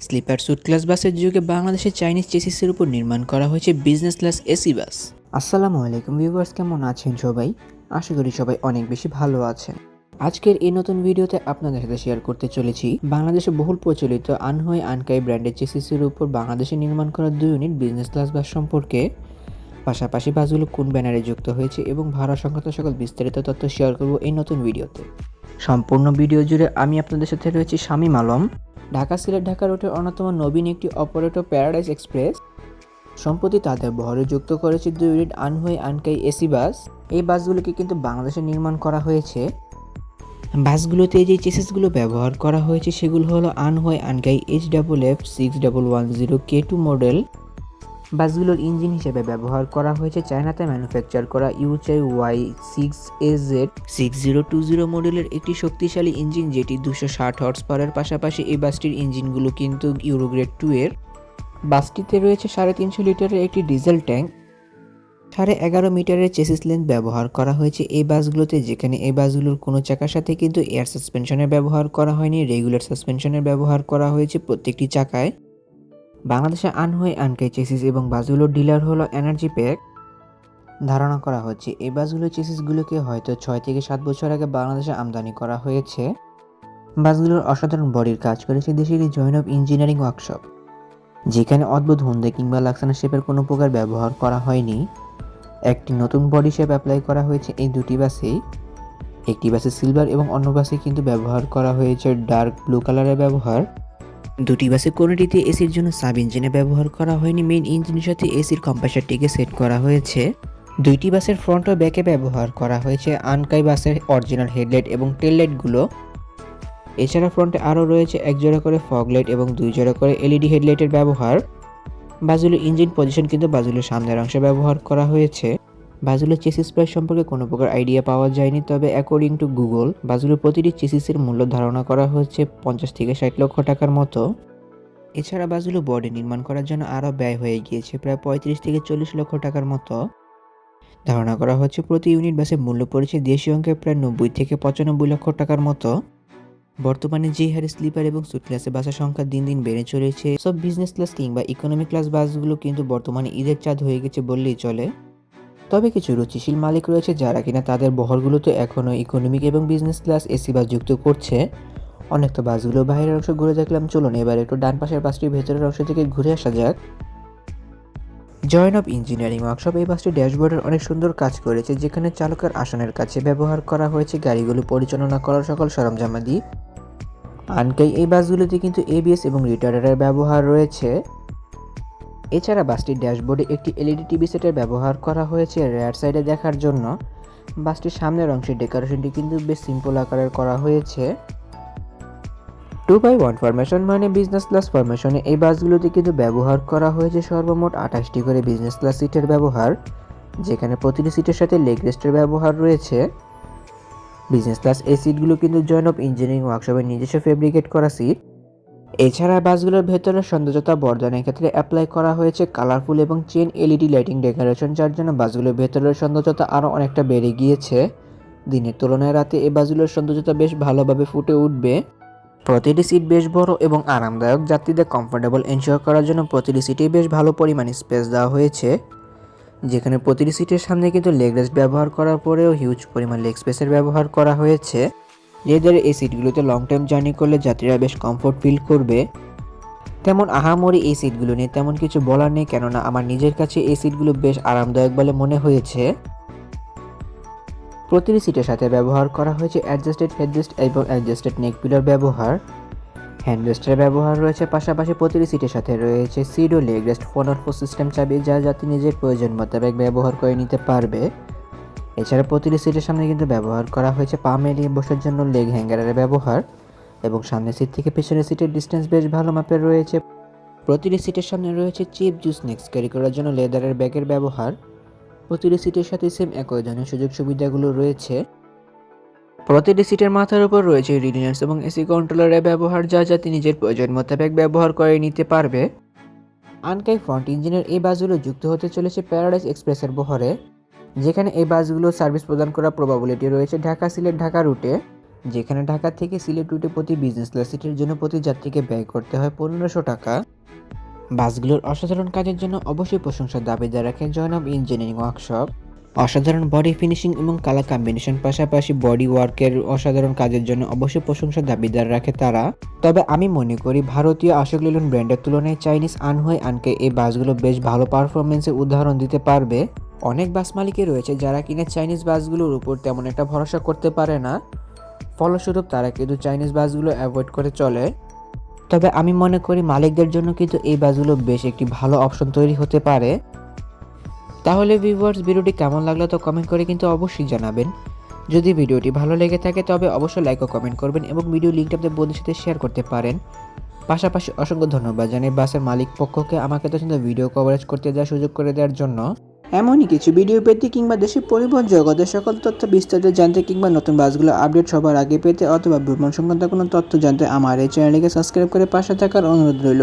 Sleeper suit class বাসের যুগে বাংলাদেশের চাইনিজ চেসিসের উপর নির্মাণ করা হয়েছে বিজনেস ক্লাস এসি বাস আসসালামু আলাইকুম ভিউয়ার্স কেমন আছেন সবাই? আশা করি সবাই অনেক বেশি ভালো আছেন। আজকের এই নতুন ভিডিওতে আপনাদের সাথে শেয়ার করতে চলেছি বাংলাদেশে বহুল প্রচলিত আনহয় আনকাই ব্র্যান্ডের চেসিসের উপর বাংলাদেশে নির্মাণ করা দুই ইউনিট বিজনেস ক্লাস বাস সম্পর্কে। পাশাপাশি বাসগুলো কোন ব্যানারে যুক্ত হয়েছে এবং ভাড়া সংক্রান্ত সকল বিস্তারিত তথ্য শেয়ার করব এই নতুন ভিডিওতে। সম্পূর্ণ ভিডিও জুড়ে আমি আপনাদের সাথে রয়েছি শামীম আলম। ঢাকা সিলেট ঢাকা রুটের অন্যতম নবীন একটি অপারেটর প্যারাডাইস এক্সপ্রেস। সম্প্রতি তাদের বহরে যুক্ত করেছে দুই unit Anhui Ankai AC bus. এই বাসগুলোকে কিন্তু বাংলাদেশে নির্মাণ করা হয়েছে। বাসগুলোতে যে চেসেসগুলো ব্যবহার করা হয়েছে সেগুলো হলো Anhui Ankai H double F six double one zero K two model. বাসগুলোর engine হিসেবে ব্যবহার করা হয়েছে চায়নাতে ম্যানুফ্যাকচার করা Yuchai Y six A Z six zero two zero মডেলের একটি শক্তিশালী ইঞ্জিন যেটি দুশো ষাট হর্স পাওয়ারের পাশাপাশি এই বাসটির ইঞ্জিনগুলো কিন্তু ইউরোগ্রেড টু এর। বাসটিতে রয়েছে সাড়ে তিনশো লিটারের একটি ডিজেল ট্যাঙ্ক। সাড়ে এগারো মিটারের চেসিস লেন্থ ব্যবহার করা হয়েছে এই বাসগুলোতে, যেখানে এই বাসগুলোর কোনো চাকার সাথে কিন্তু এয়ার সাসপেনশনের ব্যবহার করা হয়নি, রেগুলার সাসপেনশনের ব্যবহার করা হয়েছে প্রত্যেকটি চাকায়। বাংলাদেশে আনহই আনকাই চেসিস এবং বাসগুলোর ডিলার হলো এনার্জি প্যাক ধারণা করা হচ্ছে। এই বাসগুলোর চেসিসগুলোকে হয়তো ছয় থেকে সাত বছর আগে বাংলাদেশে আমদানি করা হয়েছে। বাসগুলোর অসাধারণ বডির কাজ করেছে দেশেরই জৈনব ইঞ্জিনিয়ারিং ওয়ার্কশপ, যেখানে অদ্ভুত হুন্দে কিংবা লাক্সানা শেপের কোনো প্রকার ব্যবহার করা হয়নি। একটি নতুন বডি শেপ অ্যাপ্লাই করা হয়েছে এই দুটি বাসেই। একটি বাসে সিলভার এবং অন্য বাসে কিন্তু ব্যবহার করা হয়েছে ডার্ক ব্লু কালারের ব্যবহার। দুটি বাসে কোনোটিতে এসির জন্য সাব ইঞ্জিনে ব্যবহার করা হয়নি। মেইন ইঞ্জিনের সাথে এসির কম্প্রেসারটিকে সেট করা হয়েছে। দুইটি বাসের ফ্রন্ট ও ব্যাকে ব্যবহার করা হয়েছে। আনকাই বাসের অরিজিনাল হেডলাইট এবং টেল লাইটগুলো এছাড়া ফ্রন্টে আরও রয়েছে এক জোড়া করে ফগ লাইট এবং দুই জোড়া করে এলইডি হেডলাইটের ব্যবহার। বাজুলের ইঞ্জিন পজিশন কিন্তু বাজুলের সামনের অংশে ব্যবহার করা হয়েছে। বাজুলের চেসিস প্রাইস সম্পর্কে কোনো প্রকার আইডিয়া পাওয়া যায়নি, তবে অ্যাকর্ডিং টু গুগল বাজুলের প্রতিটি চেসিসের মূল্য ধারণা করা হচ্ছে পঞ্চাশ থেকে ষাট লক্ষ টাকার মতো। এছাড়া বাজুলো বডি নির্মাণ করার জন্য আরও ব্যয় হয়ে গিয়েছে প্রায় পঁয়ত্রিশ থেকে চল্লিশ লক্ষ টাকার মতো। ধারণা করা হচ্ছে প্রতি ইউনিট বাসে মূল্য পড়েছে দেশীয় অঙ্কে প্রায় নব্বই থেকে পঁচানব্বই লক্ষ টাকার মতো। বর্তমানে যে হারে স্লিপার এবং সুট ক্লাসে বাসের সংখ্যা দিন দিন বেড়ে চলেছে, সব বিজনেস ক্লাস কিংবা ইকোনমি ক্লাস বাসগুলো কিন্তু বর্তমানে ঈদের চাঁদ হয়ে গেছে বললেই চলে। তবে কিছু রুচিশীল মালিক রয়েছে যারা কিনা তাদের বহরগুলোতে এখনও ইকোনমিক এবং বিজনেস ক্লাস এসি বাস যুক্ত করছে। অনেক তো বাসগুলো বাইরের অংশ ঘুরে দেখলাম। চলুন এবার একটু ডান পাশের বাসটির ভেতরের অংশ থেকে ঘুরে আসা যাক। জয়েন অফ ইঞ্জিনিয়ারিং ওয়ার্কশপ এই বাসটি ড্যাশবোর্ডের অনেক সুন্দর কাজ করেছে, যেখানে চালকের আসনের কাছে ব্যবহার করা হয়েছে গাড়িগুলো পরিচালনা করার সকল সরঞ্জামাদি। আনকাই এই বাসগুলোতে কিন্তু এবিএস এবং রিটার্ডারের ব্যবহার রয়েছে। এছাড়া বাসটির ড্যাশবোর্ডে একটি এলইডি টিভি সেটের ব্যবহার করা হয়েছে রেয়ার সাইডে দেখার জন্য। বাসটির সামনের অংশের ডেকোরেশনটি কিন্তু বেশ সিম্পল আকারের করা হয়েছে। টু বাই ওয়ান ফরমেশন মানে বিজনেস ক্লাস ফরমেশনে এই বাসগুলোতে কিন্তু ব্যবহার করা হয়েছে সর্বমোট আঠাশটি করে বিজনেস ক্লাস সিটের ব্যবহার, যেখানে প্রতিটি সিটের সাথে লেগ রেস্টের ব্যবহার রয়েছে। বিজনেস ক্লাস এই সিটগুলো কিন্তু জয়েন অফ ইঞ্জিনিয়ারিং ওয়ার্কশপের নিজস্ব ফেব্রিকেট করা সিট। এছাড়া বাসগুলোর ভেতরে সৌন্দর্যতা বর্ধনের ক্ষেত্রে অ্যাপ্লাই করা হয়েছে কালারফুল এবং চেন এলইডি লাইটিং ডেকোরেশন যার জন্য বাসগুলোর ভেতরের সৌন্দর্যতা আরও অনেকটা বেড়ে গিয়েছে। দিনের তুলনায় রাতে এই বাসগুলোর সৌন্দর্যতা বেশ ভালোভাবে ফুটে উঠবে। প্রতিটি সিট বেশ বড় এবং আরামদায়ক। যাত্রীদের কমফোর্টেবল এনশিওর করার জন্য প্রতিটি সিটেই বেশ ভালো পরিমাণে স্পেস দেওয়া হয়েছে। যেখানে প্রতিটি সিটের সামনে কিন্তু লেগ রেস্ট ব্যবহার করার পরেও হিউজ পরিমাণ লেগ স্পেসের ব্যবহার করা হয়েছে। এদের এই সিটগুলোতে লং টাইম জার্নি করলে যাত্রীরা বেশ কমফোর্ট ফিল করবে। তেমন আহামরি এই সিটগুলো নিয়ে তেমন কিছু বলার নেই, কেননা আমার নিজের কাছে এই সিটগুলো বেশ আরামদায়ক বলে মনে হয়েছে। প্রতিটি সিটের সাথে ব্যবহার করা হয়েছে অ্যাডজাস্টেড হেডরেস্ট এবং অ্যাডজাস্টেড নেক পিলার ব্যবহার। হ্যান্ডরেস্টের ব্যবহার রয়েছে, পাশাপাশি প্রতিটি সিটের সাথে রয়েছে সিড ও leg rest phone of system চাবি যা যাতে নিজের প্রয়োজন মোতাবেক ব্যবহার করে নিতে পারবে। এছাড়া প্রতিটি সিটের সামনে কিন্তু ব্যবহার করা হয়েছে পা মেলিয়ে বসার জন্য লেগ হ্যাঙ্গারের ব্যবহার এবং সামনের সিট থেকে পেছনের সিটের ডিস্টেন্স বেশ ভালো মাপের রয়েছে। প্রতিটি সিটের সামনে রয়েছে চিপ, জুস নেক্স ক্যারি করার জন্য লেদারের ব্যাগের ব্যবহার। প্রতিটি সিটের সাথে সেম একই ধরনের সুযোগ সুবিধাগুলো রয়েছে। প্রতিটি সিটের মাথার উপর রয়েছে রিলিয়ান্স এবং এসি কন্ট্রোলারের ব্যবহার, যা যাতে নিজের প্রয়োজন মোতাবেক ব্যবহার করে নিতে পারবে। আনকাই ফ্রন্ট ইঞ্জিনের এই বাসগুলো যুক্ত হতে চলেছে প্যারাডাইস এক্সপ্রেসের বহরে। যেখানে এই বাসগুলো সার্ভিস প্রদান করার প্রবাবিলিটি রয়েছে ঢাকা, সিলেট, ঢাকা রুটে যেখানে ঢাকা থেকে সিলেট রুটে প্রতি বিজনেস ক্লাস সিটের জন্য প্রতি যাত্রীকে ব্যয় করতে হয় পনেরোশো টাকা। বাসগুলোর অসাধারণ কাজের জন্য অবশ্যই প্রশংসার দাবিদার রাখেন জয়নব ইঞ্জিনিয়ারিং ওয়ার্কশপ অসাধারণ বডি ফিনিশিং এবং কালার কম্বিনেশন পাশাপাশি বডি ওয়ার্কের অসাধারণ কাজের জন্য অবশ্যই প্রশংসার দাবিদার রাখে তারা। তবে আমি মনে করি ভারতীয় আশোক লেলন ব্র্যান্ডের তুলনায় চাইনিজ আনহুই আনকে এই বাসগুলো বেশ ভালো পারফরমেন্সের উদাহরণ দিতে পারবে। অনেক বাস মালিকই রয়েছে যারা কিনা চাইনিজ বাসগুলোর উপর তেমন একটা ভরসা করতে পারে না। ফলস্বরূপ তারা কিন্তু চাইনিজ বাসগুলো অ্যাভয়েড করে চলে। তবে আমি মনে করি মালিকদের জন্য কিন্তু এই বাসগুলো বেশ একটি ভালো অপশন তৈরি হতে পারে। তাহলে ভিউয়ার্স ভিডিওটি কেমন লাগল তো কমেন্ট করে কিন্তু অবশ্যই জানাবেন। যদি ভিডিওটি ভালো লেগে থাকে তবে অবশ্যই লাইক ও কমেন্ট করবেন এবং ভিডিও লিঙ্কটা আপনাদের বন্ধুদের সাথে শেয়ার করতে পারেন। পাশাপাশি অসংখ্য ধন্যবাদ জানাই বাসের মালিক পক্ষকে আমাকে তো সুন্দর ভিডিও কভারেজ করতে দেওয়ার সুযোগ করে দেওয়ার জন্য। এমনই কিছু ভিডিও পেতে কিংবা দেশের পরিবহন জগতের সকল তথ্য বিস্তারিত জানতে কিংবা নতুন বাসগুলো আপডেট সবার আগে পেতে অথবা ভ্রমণ সংক্রান্ত কোনো তথ্য জানতে আমার এই চ্যানেলটিকে সাবস্ক্রাইব করে পাশে থাকার অনুরোধ রইল।